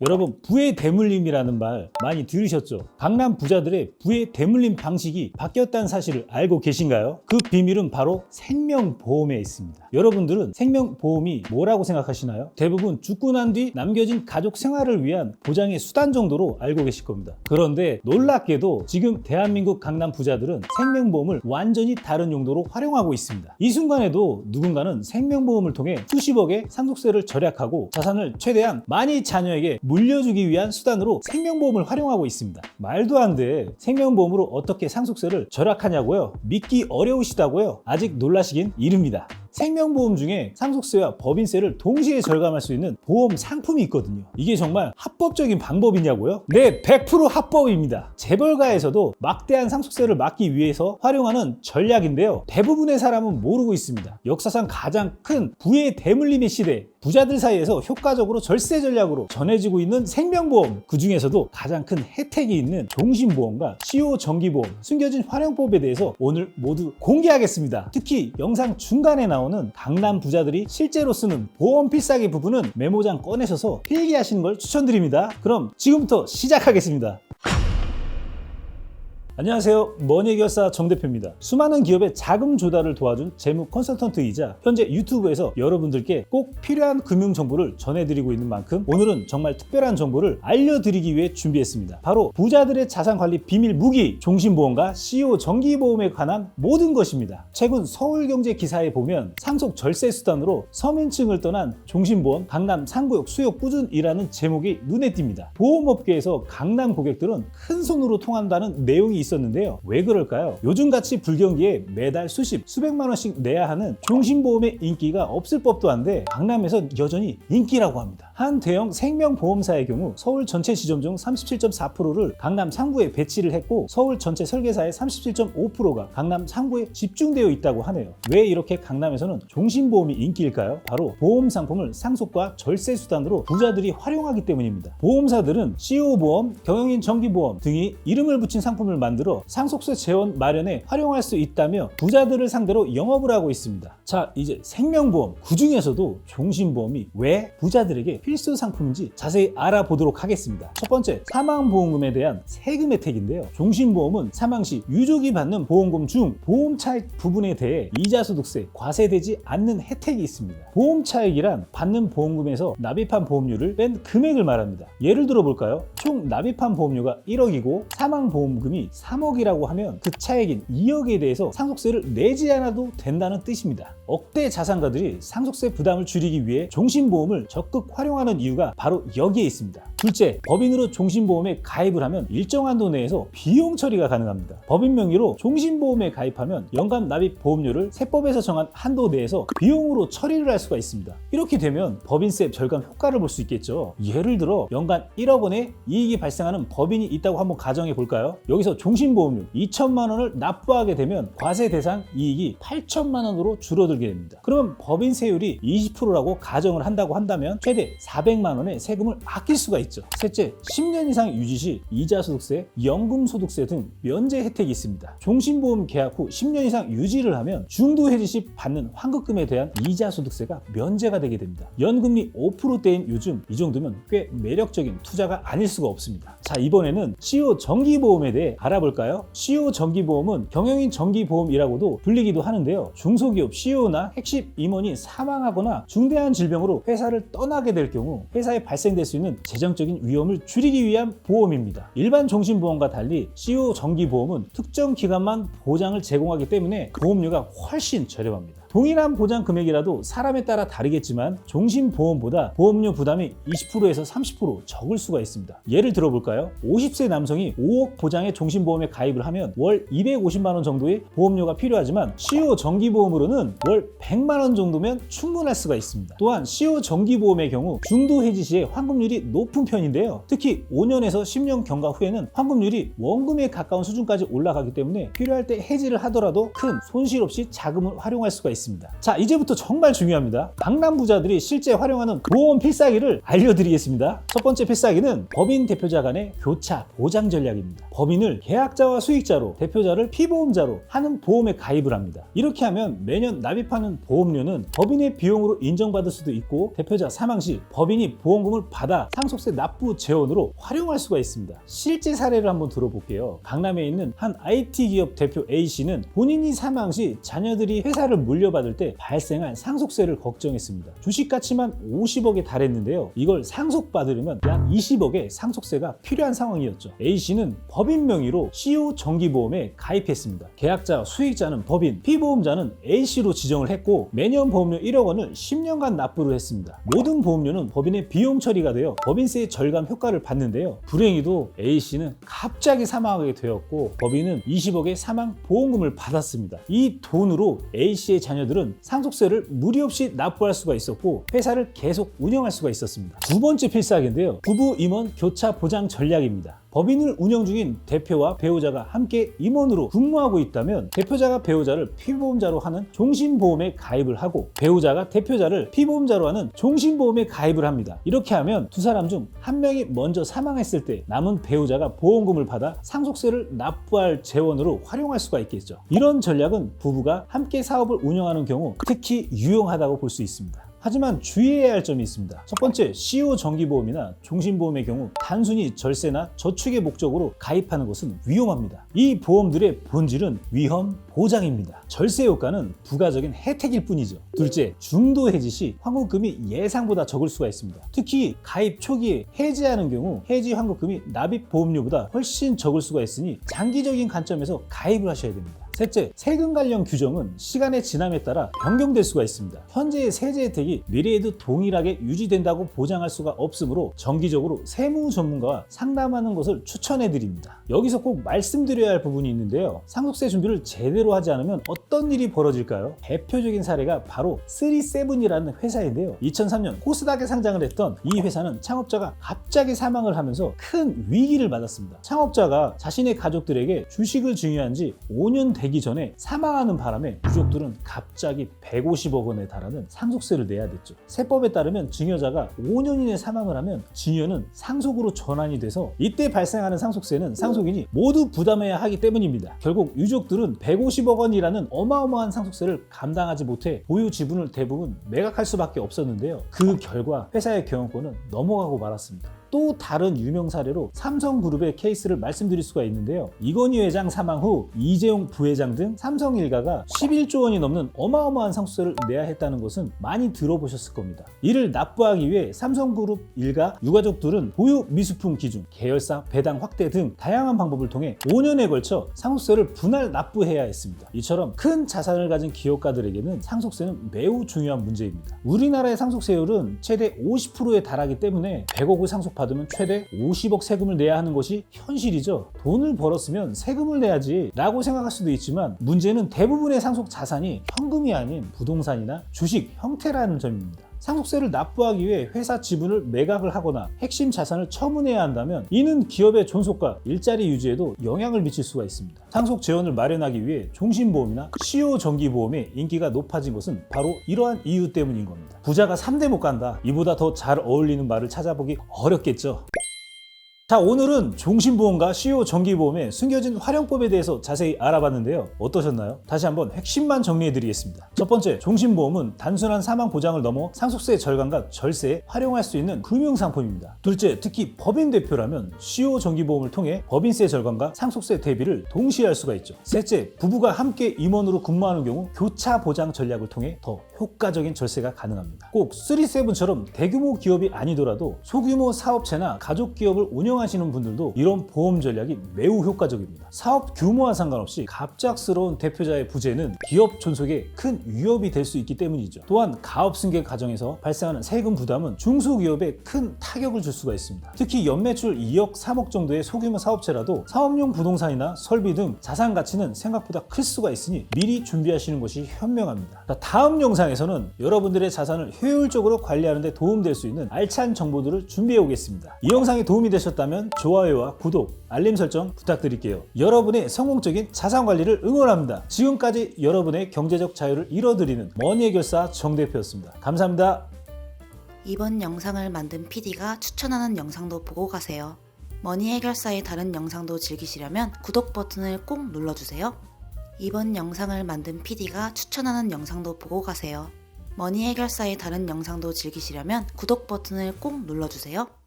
여러분 부의 대물림이라는 말 많이 들으셨죠? 강남 부자들의 부의 대물림 방식이 바뀌었다는 사실을 알고 계신가요? 그 비밀은 바로 생명보험에 있습니다. 여러분들은 생명보험이 뭐라고 생각하시나요? 대부분 죽고 난 뒤 남겨진 가족 생활을 위한 보장의 수단 정도로 알고 계실 겁니다. 그런데 놀랍게도 지금 대한민국 강남 부자들은 생명보험을 완전히 다른 용도로 활용하고 있습니다. 이 순간에도 누군가는 생명보험을 통해 수십억의 상속세를 절약하고 자산을 최대한 많이 자녀에게 물려주기 위한 수단으로 생명보험을 활용하고 있습니다. 말도 안 돼. 생명보험으로 어떻게 상속세를 절약하냐고요? 믿기 어려우시다고요? 아직 놀라시긴 이릅니다. 생명보험 중에 상속세와 법인세를 동시에 절감할 수 있는 보험 상품이 있거든요. 이게 정말 합법적인 방법이냐고요? 네, 100% 합법입니다. 재벌가에서도 막대한 상속세를 막기 위해서 활용하는 전략인데요. 대부분의 사람은 모르고 있습니다. 역사상 가장 큰 부의 대물림의 시대, 부자들 사이에서 효과적으로 절세 전략으로 전해지고 있는 생명보험 그 중에서도 가장 큰 혜택이 있는 종신보험과 CO 정기보험 숨겨진 활용법에 대해서 오늘 모두 공개하겠습니다. 특히 영상 중간에 나오는 강남 부자들이 실제로 쓰는 보험 필사기 부분은 메모장 꺼내셔서 필기하시는 걸 추천드립니다. 그럼 지금부터 시작하겠습니다. 안녕하세요. 머니결사 정 대표입니다. 수많은 기업의 자금 조달을 도와준 재무 컨설턴트이자 현재 유튜브에서 여러분들께 꼭 필요한 금융 정보를 전해드리고 있는 만큼 오늘은 정말 특별한 정보를 알려드리기 위해 준비했습니다. 바로 부자들의 자산 관리 비밀 무기 종신보험과 CEO 정기보험에 관한 모든 것입니다. 최근 서울경제 기사에 보면 상속 절세 수단으로 서민층을 떠난 종신보험 강남 상구역 수요 꾸준이라는 제목이 눈에 띕니다. 보험업계에서 강남 고객들은 큰 손으로 통한다는 내용이 있었는데요. 왜 그럴까요? 요즘같이 불경기에 매달 수십, 수백만 원씩 내야 하는 종신보험의 인기가 없을 법도 한데 강남에선 여전히 인기라고 합니다. 한 대형 생명보험사의 경우 서울 전체 지점 중 37.4%를 강남 상구에 배치를 했고 서울 전체 설계사의 37.5%가 강남 상구에 집중되어 있다고 하네요. 왜 이렇게 강남에서는 종신보험이 인기일까요? 바로 보험 상품을 상속과 절세 수단으로 부자들이 활용하기 때문입니다. 보험사들은 CO보험, 경영인 정기보험 등이 이름을 붙인 상품을 만들어 상속세 재원 마련에 활용할 수 있다며 부자들을 상대로 영업을 하고 있습니다. 자, 이제 생명보험 그 중에서도 종신보험이 왜 부자들에게 필수 상품인지 자세히 알아보도록 하겠습니다. 첫 번째, 사망보험금에 대한 세금 혜택인데요. 종신보험은 사망 시 유족이 받는 보험금 중 보험 차익 부분에 대해 이자 소득세 과세되지 않는 혜택이 있습니다. 보험 차익이란 받는 보험금에서 납입한 보험료를 뺀 금액을 말합니다. 예를 들어 볼까요? 총 납입한 보험료가 1억이고 사망 보험금이 3억이라고 하면 그 차액인 2억에 대해서 상속세를 내지 않아도 된다는 뜻입니다. 억대 자산가들이 상속세 부담을 줄이기 위해 종신보험을 적극 활용하는 이유가 바로 여기에 있습니다. 둘째, 법인으로 종신보험에 가입을 하면 일정 한 도 내에서 비용 처리가 가능합니다. 법인 명의로 종신보험에 가입하면 연간 납입 보험료를 세법에서 정한 한도 내에서 비용으로 처리를 할 수가 있습니다. 이렇게 되면 법인세 절감 효과를 볼 수 있겠죠. 예를 들어 연간 1억 원의 이익이 발생하는 법인이 있다고 한번 가정해 볼까요? 여기서 종신보험료 2천만 원을 납부하게 되면 과세 대상 이익이 8천만 원으로 줄어들 게 됩니다. 그러면 법인 세율이 20%라고 가정을 한다고 한다면 최대 400만 원의 세금을 아낄 수가 있죠. 셋째, 10년 이상 유지 시 이자 소득세, 연금 소득세 등 면제 혜택이 있습니다. 종신보험 계약 후 10년 이상 유지를 하면 중도 해지 시 받는 환급금에 대한 이자 소득세가 면제가 되게 됩니다. 연금리 5%대인 요즘 이 정도면 꽤 매력적인 투자가 아닐 수가 없습니다. 자, 이번에는 CO 정기보험에 대해 알아볼까요? CO 정기보험은 경영인 정기보험이라고도 불리기도 하는데요. 중소기업 CEO나 핵심 임원이 사망하거나 중대한 질병으로 회사를 떠나게 될 경우 회사에 발생될 수 있는 재정적인 위험을 줄이기 위한 보험입니다. 일반 종신보험과 달리 CO 정기보험은 특정 기간만 보장을 제공하기 때문에 보험료가 훨씬 저렴합니다. 동일한 보장 금액이라도 사람에 따라 다르겠지만 종신보험보다 보험료 부담이 20%에서 30% 적을 수가 있습니다. 예를 들어볼까요? 50세 남성이 5억 보장의 종신보험에 가입을 하면 월 250만 원 정도의 보험료가 필요하지만 CO 정기보험으로는 월 100만 원 정도면 충분할 수가 있습니다. 또한 CO 정기보험의 경우 중도 해지 시에 환급률이 높은 편인데요. 특히 5년에서 10년 경과 후에는 환급률이 원금에 가까운 수준까지 올라가기 때문에 필요할 때 해지를 하더라도 큰 손실 없이 자금을 활용할 수가 있습니다. 있습니다. 자, 이제부터 정말 중요합니다. 강남 부자들이 실제 활용하는 보험 필사기를 알려드리겠습니다. 첫 번째 필사기는 법인 대표자 간의 교차 보장 전략입니다. 법인을 계약자와 수익자로 대표자를 피보험자로 하는 보험에 가입을 합니다. 이렇게 하면 매년 납입하는 보험료는 법인의 비용으로 인정받을 수도 있고 대표자 사망 시 법인이 보험금을 받아 상속세 납부 재원으로 활용할 수가 있습니다. 실제 사례를 한번 들어볼게요. 강남에 있는 한 IT 기업 대표 A씨는 본인이 사망 시 자녀들이 회사를 물려 받을 때 발생한 상속세를 걱정했습니다. 주식 가치만 50억에 달했는데요. 이걸 상속받으려면 약 20억의 상속세가 필요한 상황이었죠. A씨는 법인 명의로 CO 정기보험에 가입했습니다. 계약자, 수익자는 법인, 피보험자는 A씨로 지정을 했고 매년 보험료 1억 원을 10년간 납부를 했습니다. 모든 보험료는 법인의 비용 처리가 되어 법인세 절감 효과를 받는데요. 불행히도 A씨는 갑자기 사망하게 되었고 법인은 20억의 사망 보험금을 받았습니다. 이 돈으로 A씨의 자 녀들은 상속세를 무리 없이 납부할 수가 있었고 회사를 계속 운영할 수가 있었습니다. 두 번째 필사기인데요. 부부 임원 교차 보장 전략입니다. 법인을 운영 중인 대표와 배우자가 함께 임원으로 근무하고 있다면 대표자가 배우자를 피보험자로 하는 종신보험에 가입을 하고 배우자가 대표자를 피보험자로 하는 종신보험에 가입을 합니다. 이렇게 하면 두 사람 중 한 명이 먼저 사망했을 때 남은 배우자가 보험금을 받아 상속세를 납부할 재원으로 활용할 수가 있겠죠. 이런 전략은 부부가 함께 사업을 운영하는 경우 특히 유용하다고 볼 수 있습니다. 하지만 주의해야 할 점이 있습니다. 첫 번째, CO 정기보험이나 종신보험의 경우 단순히 절세나 저축의 목적으로 가입하는 것은 위험합니다. 이 보험들의 본질은 위험 보장입니다. 절세 효과는 부가적인 혜택일 뿐이죠. 둘째, 중도 해지 시 환급금이 예상보다 적을 수가 있습니다. 특히 가입 초기에 해지하는 경우 해지 환급금이 납입 보험료보다 훨씬 적을 수가 있으니 장기적인 관점에서 가입을 하셔야 됩니다. 셋째, 세금 관련 규정은 시간의 지남에 따라 변경될 수가 있습니다. 현재의 세제 혜택이 미래에도 동일하게 유지된다고 보장할 수가 없으므로 정기적으로 세무 전문가와 상담하는 것을 추천해 드립니다. 여기서 꼭 말씀드려야 할 부분이 있는데요. 상속세 준비를 제대로 하지 않으면 어떤 일이 벌어질까요? 대표적인 사례가 바로 37이라는 회사인데요. 2003년 코스닥에 상장을 했던 이 회사는 창업자가 갑자기 사망을 하면서 큰 위기를 맞았습니다. 창업자가 자신의 가족들에게 주식을 증여한 지 5년 되기 전에 사망하는 바람에 유족들은 갑자기 150억 원에 달하는 상속세를 내야 됐죠. 세법에 따르면 증여자가 5년 이내 사망을 하면 증여는 상속으로 전환이 돼서 이때 발생하는 상속세는 상속인이 모두 부담해야 하기 때문입니다. 결국 유족들은 150억 원이라는 어마어마한 상속세를 감당하지 못해 보유 지분을 대부분 매각할 수밖에 없었는데요. 그 결과 회사의 경영권은 넘어가고 말았습니다. 또 다른 유명 사례로 삼성그룹의 케이스를 말씀드릴 수가 있는데요. 이건희 회장 사망 후 이재용 부회장 등 삼성 일가가 11조 원이 넘는 어마어마한 상속세를 내야 했다는 것은 많이 들어보셨을 겁니다. 이를 납부하기 위해 삼성그룹 일가 유가족들은 보유 미수품 기준, 계열사 배당 확대 등 다양한 방법을 통해 5년에 걸쳐 상속세를 분할 납부해야 했습니다. 이처럼 큰 자산을 가진 기업가들에게는 상속세는 매우 중요한 문제입니다. 우리나라의 상속세율은 최대 50%에 달하기 때문에 100억을 상속받 받으면 최대 50억 세금을 내야 하는 것이 현실이죠. 돈을 벌었으면 세금을 내야지 라고 생각할 수도 있지만 문제는 대부분의 상속 자산이 현금이 아닌 부동산이나 주식 형태라는 점입니다. 상속세를 납부하기 위해 회사 지분을 매각을 하거나 핵심 자산을 처분해야 한다면 이는 기업의 존속과 일자리 유지에도 영향을 미칠 수가 있습니다. 상속 재원을 마련하기 위해 종신보험이나 CO 정기보험의 인기가 높아진 것은 바로 이러한 이유 때문인 겁니다. 부자가 3대 못 간다. 이보다 더 잘 어울리는 말을 찾아보기 어렵겠죠. 자 오늘은 종신보험과 CO 정기보험의 숨겨진 활용법에 대해서 자세히 알아봤는데요 어떠셨나요? 다시 한번 핵심만 정리해 드리겠습니다 첫 번째 종신보험은 단순한 사망 보장을 넘어 상속세 절감과 절세에 활용할 수 있는 금융상품입니다 둘째 특히 법인 대표라면 CO 정기보험을 통해 법인세 절감과 상속세 대비를 동시에 할 수가 있죠 셋째 부부가 함께 임원으로 근무하는 경우 교차 보장 전략을 통해 더 효과적인 절세가 가능합니다 꼭 37처럼 대규모 기업이 아니더라도 소규모 사업체나 가족 기업을 운영 운영하시는 분들도 이런 보험 전략이 매우 효과적입니다. 사업 규모와 상관없이 갑작스러운 대표자의 부재는 기업 존속에 큰 위협이 될 수 있기 때문이죠. 또한 가업 승계 과정에서 발생하는 세금 부담은 중소기업에 큰 타격을 줄 수가 있습니다. 특히 연매출 2억, 3억 정도의 소규모 사업체라도 사업용 부동산이나 설비 등 자산 가치는 생각보다 클 수가 있으니 미리 준비하시는 것이 현명합니다. 다음 영상 영상에서는 여러분들의 자산을 효율적으로 관리하는 데 도움될 수 있는 알찬 정보들을 준비해 오겠습니다. 이 영상이 도움이 되셨다면 좋아요와 구독, 알림 설정 부탁드릴게요. 여러분의 성공적인 자산 관리를 응원합니다. 지금까지 여러분의 경제적 자유를 이뤄드리는 머니 해결사 정 대표였습니다. 감사합니다. 이번 영상을 만든 PD가 추천하는 영상도 보고 가세요. 머니 해결사의 다른 영상도 즐기시려면 구독 버튼을 꼭 눌러주세요. 이번 영상을 만든 PD가 추천하는 영상도 보고 가세요. 머니 해결사의 다른 영상도 즐기시려면 구독 버튼을 꼭 눌러주세요.